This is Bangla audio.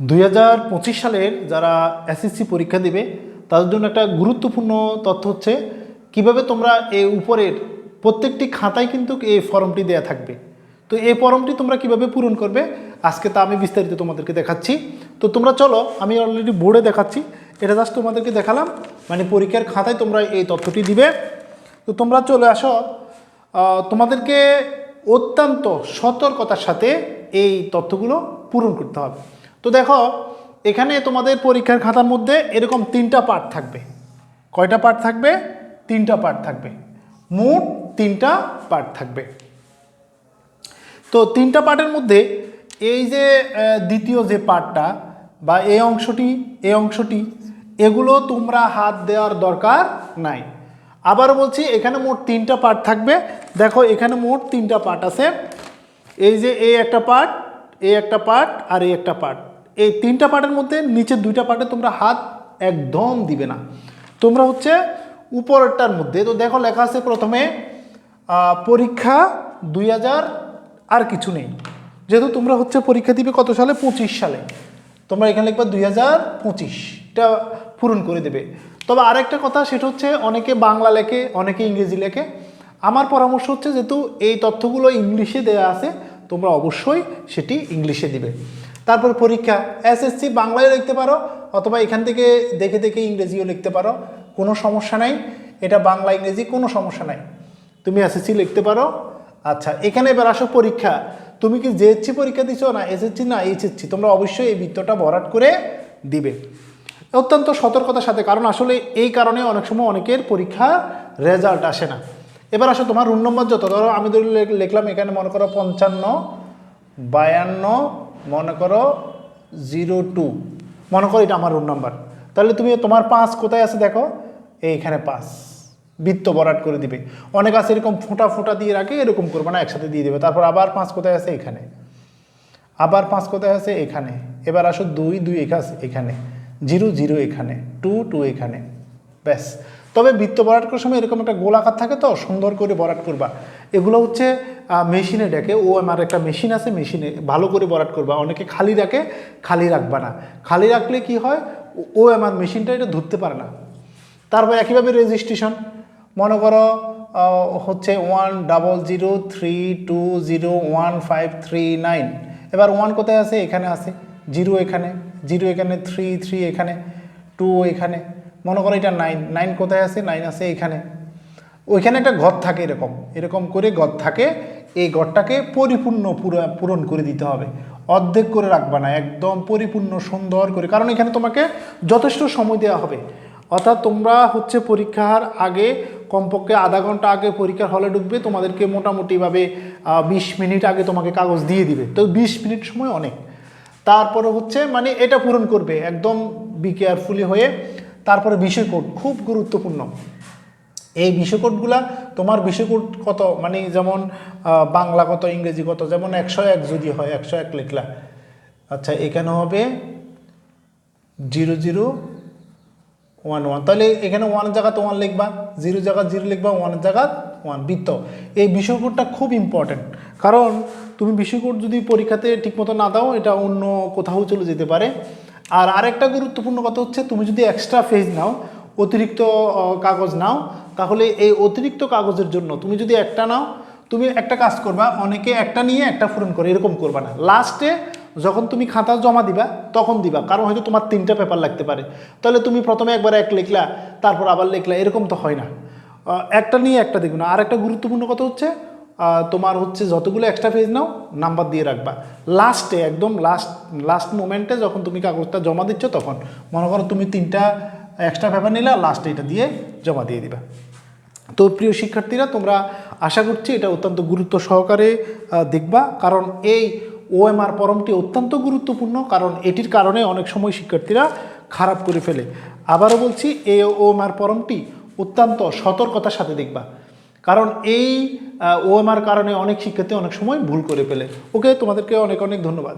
দুই হাজার পঁচিশ সালের যারা এসএসসি পরীক্ষা দিবে, তাদের জন্য একটা গুরুত্বপূর্ণ তথ্য হচ্ছে কীভাবে তোমরা এই উপরের প্রত্যেকটি খাতায় কিন্তু এই ফর্মটি দেয়া থাকবে। তো এই ফর্মটি তোমরা কীভাবে পূরণ করবে, আজকে তা আমি বিস্তারিত তোমাদেরকে দেখাচ্ছি। তো তোমরা চলো, আমি অলরেডি বোর্ডে দেখাচ্ছি। এটা জাস্ট তোমাদেরকে দেখালাম মানে পরীক্ষার খাতায় তোমরা এই তথ্যটি দিবে। তো তোমরা চলে আসো তোমাদেরকে অত্যন্ত সতর্কতার সাথে এই তথ্যগুলো পূরণ করতে হবে। তো দেখো, এখানে তোমাদের পরীক্ষার খাতার মধ্যে এরকম তিনটা পার্ট থাকবে। কয়টা পার্ট থাকবে? তিনটা পার্ট থাকবে। মোট তিনটা পার্ট থাকবে। তো তিনটা পার্টের মধ্যে এই যে দ্বিতীয় যে পার্টটা বা এই অংশটি এই অংশটি, এগুলো তোমরা হাত দেওয়ার দরকার নাই। আবার বলছি, এখানে মোট তিনটা পার্ট থাকবে। দেখো, এখানে মোট তিনটা পার্ট আছে। এই যে এই একটা পার্ট এই একটা পার্ট আর এই একটা পার্ট এই তিনটা পার্টের মধ্যে নিচের দুইটা পার্টে তোমরা হাত একদম দিবে না। তোমরা হচ্ছে উপরেরটার মধ্যে, তো দেখো লেখা আছে প্রথমে পরীক্ষা দুই হাজার আর কিছু নেই। যেহেতু তোমরা হচ্ছে পরীক্ষা দিবে কত সালে? পঁচিশ সালে। তোমরা এখানে লিখবা দুই হাজার পঁচিশটা পূরণ করে দেবে। তবে আরেকটা কথা, সেটা হচ্ছে অনেকে বাংলা লেখে, অনেকে ইংরেজি লেখে। আমার পরামর্শ হচ্ছে যেহেতু এই তথ্যগুলো ইংলিশে দেওয়া আছে, তোমরা অবশ্যই সেটি ইংলিশে দিবে। তারপর পরীক্ষা এসএসসি বাংলায় লিখতে পারো, অথবা এখান থেকে দেখে দেখে ইংরেজিও লিখতে পারো, কোনো সমস্যা নাই। এটা বাংলা, ইংরেজি, কোনো সমস্যা নাই। তুমি এসএসসি লিখতে পারো। আচ্ছা এখানে এবার আসো পরীক্ষা। তুমি কি জেএসসি পরীক্ষা দিছো না এসএসসি না এইচএসসি তোমরা অবশ্যই এই বৃত্তটা ভরাট করে দিবে। অত্যন্ত সতর্কতার সাথে, কারণ আসলে এই কারণে অনেক সময় অনেকের পরীক্ষার রেজাল্ট আসে না। এবার আসো, তোমার রুল নম্বর যত। ধরো, আমি ধরে লেখ- লিখলাম, এখানে মনে করো পঞ্চান্ন, বায়ান্ন মনে করো জিরো টু। মনে করো এটা আমার রুল নাম্বার তাহলে তুমি তোমার পাঁচ কোথায় আছে দেখো? এইখানে পাঁচ। বৃত্ত বরাট করে দিবে। অনেক আছে এরকম ফোঁটা ফোঁটা দিয়ে রাখে, এরকম করবে না, একসাথে দিয়ে দেবে। তারপর আবার পাঁচ কোথায় আছে? এখানে আবার পাঁচ কোথায় আছে? এখানে। এবার আসো দুই দুই এখানে। জিরো জিরো এখানে। টু টু এখানে। ব্যাস। তবে বৃত্ত বরাট করার সময় এরকম একটা গোলাকার থাকে তো, সুন্দর করে বরাট করবা। এগুলো হচ্ছে মেশিনে ডেকে, ও আমার একটা মেশিন আছে, মেশিনে ভালো করে বরাট করবা। অনেকে খালি রাখে, খালি রাখবা না। খালি রাখলে কি হয়, ও- আমার মেশিনটা এটা ধরতে পারে না। তারপর একইভাবে রেজিস্ট্রেশন। মনে করো হচ্ছে one double zero three two zero one five three nine এবার ওয়ান কোথায় আছে? এখানে আছে। জিরো এখানে। জিরো এখানে থ্রি থ্রি এখানে টু এখানে। মনে করো এটা নাইন নাইন কোথায় আছে? নাইন আছে এখানে। ওইখানে একটা ঘর থাকে এরকম। এরকম করে ঘর থাকে। এই ঘরটাকে পরিপূর্ণ পূরণ করে দিতে হবে। অর্ধেক করে রাখবা না, একদম পরিপূর্ণ সুন্দর করে। কারণ এখানে তোমাকে যথেষ্ট সময় দেওয়া হবে। অর্থাৎ তোমরা হচ্ছে পরীক্ষার আগে, কমপক্ষে আধা ঘণ্টা আগে পরীক্ষার হলে ঢুকবে, তোমাদেরকে মোটামুটিভাবে বিশ মিনিট আগে তোমাকে কাগজ দিয়ে দিবে। তো বিশ মিনিট সময় অনেক। তারপরে হচ্ছে মানে এটা পূরণ করবে। একদম বি কেয়ারফুলি হয়ে তারপরে বিষয় কোড খুব গুরুত্বপূর্ণ। এই বিষয়কোডগুলা তোমার বিষয়কোড কত মানে যেমন বাংলা কত, ইংরেজি কত, যেমন একশো এক যদি হয়, একশো এক লিখলা। আচ্ছা এখানে হবে জিরো জিরো ওয়ান ওয়ান। তাহলে এখানে ওয়ান জায়গাতে ওয়ান লিখবা, জিরো জায়গা জিরো লিখবা, ওয়ান জায়গা ওয়ান। বৃত্ত। এই বিষয়কোডটা খুব ইম্পর্ট্যান্ট কারণ তুমি বিষয়কোড যদি পরীক্ষাতে ঠিকমতো না দাও, এটা অন্য কোথাও চলে যেতে পারে। আর আরেকটা গুরুত্বপূর্ণ কথা হচ্ছে, তুমি যদি এক্সট্রা ফেজ নাও, অতিরিক্ত কাগজ নাও, তাহলে এই অতিরিক্ত কাগজের জন্য তুমি যদি একটা নাও, তুমি একটা কাজ করবা, অনেকে একটা নিয়ে একটা পূরণ করে, এরকম করবা না। লাস্টে যখন তুমি খাতা জমা দিবা, তখন দিবা, কারণ হয়তো তোমার তিনটা পেপার লাগতে পারে। তাহলে তুমি প্রথমে একবার এক লিখলা, তারপর আবার লিখলা, এরকম তো হয় না। একটা নিয়ে একটা দেখবে না। আর একটা গুরুত্বপূর্ণ কথা হচ্ছে তোমার হচ্ছে যতগুলো এক্সট্রা পেজ নাও নাম্বার দিয়ে রাখবা। লাস্টে একদম লাস্ট লাস্ট মোমেন্টে যখন তুমি কাগজটা জমা দিচ্ছ তখন, মনে করো তুমি তিনটা এক্সট্রা পেপার নিলা লাস্টে এটা দিয়ে জমা দিয়ে দিবা। তো প্রিয় শিক্ষার্থীরা, তোমরা আশা করছি এটা অত্যন্ত গুরুত্ব সহকারে দেখবা। কারণ এই ওএমআর পরমটি অত্যন্ত গুরুত্বপূর্ণ, কারণ এটির কারণে অনেক সময় শিক্ষার্থীরা খারাপ করে ফেলে। আবারও বলছি, এই ওএমআর পরমটি অত্যন্ত সতর্কতার সাথে দেখবা। কারণ এই ওএমআর কারণে অনেক শিক্ষার্থী অনেক সময় ভুল করে ফেলে। ওকে তোমাদেরকে অনেক অনেক ধন্যবাদ।